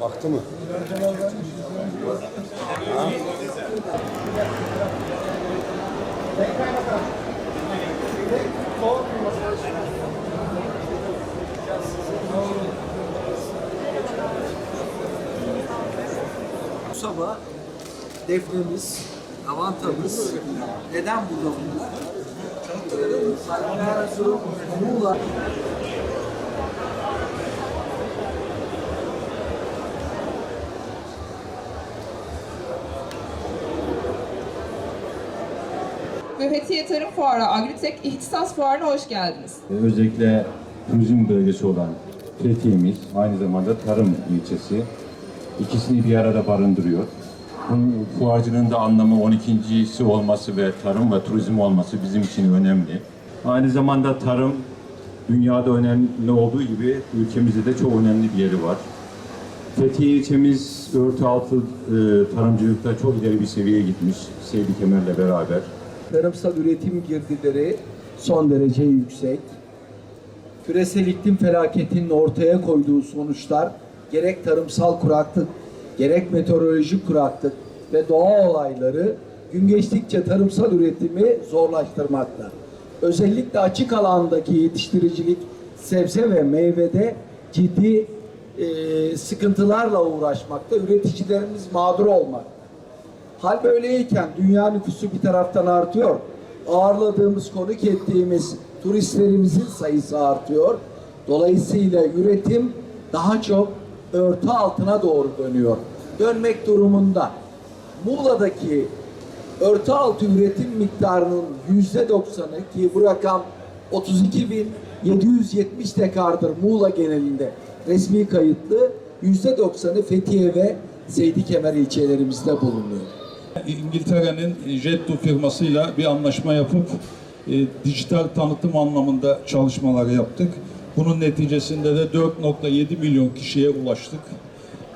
Baktı mı? Bu sabah Defne'miz, Avantamız neden burada bunlar? Muğla, ve Tarım Fuarı Agritek İhtisas Fuarı'na hoş geldiniz. Özellikle turizm bölgesi olan Fethiye'miz aynı zamanda tarım ilçesi. İkisini bir arada barındırıyor. Bunun fuarcının da anlamı 12.si olması ve tarım ve turizm olması bizim için önemli. Aynı zamanda tarım dünyada önemli olduğu gibi ülkemizde de çok önemli bir yeri var. Fethiye ilçemiz örtü altı e, tarımcılıkta çok ileri bir seviyeye gitmiş Seydi Kemer'le beraber. Tarımsal üretim girdileri son derece yüksek. Küresel iklim felaketinin ortaya koyduğu sonuçlar gerek tarımsal kuraklık, gerek meteorolojik kuraklık ve doğa olayları gün geçtikçe tarımsal üretimi zorlaştırmakta. Özellikle açık alandaki yetiştiricilik sebze ve meyvede ciddi e, sıkıntılarla uğraşmakta. Üreticilerimiz mağdur olmakta. Hal böyleyken dünya nüfusu bir taraftan artıyor. Ağırladığımız, konuk ettiğimiz turistlerimizin sayısı artıyor. Dolayısıyla üretim daha çok örtü altına doğru dönüyor. Dönmek durumunda. Muğla'daki örtü altı üretim miktarının yüzde doksanı ki bu rakam 32.770 dekardır Muğla genelinde resmi kayıtlı yüzde doksanı Fethiye ve Seydi Kemer ilçelerimizde bulunuyor. İngiltere'nin Jetto firmasıyla bir anlaşma yapıp e, dijital tanıtım anlamında çalışmalar yaptık. Bunun neticesinde de 4.7 milyon kişiye ulaştık.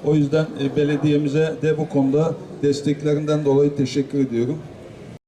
O yüzden e, belediyemize de bu konuda desteklerinden dolayı teşekkür ediyorum.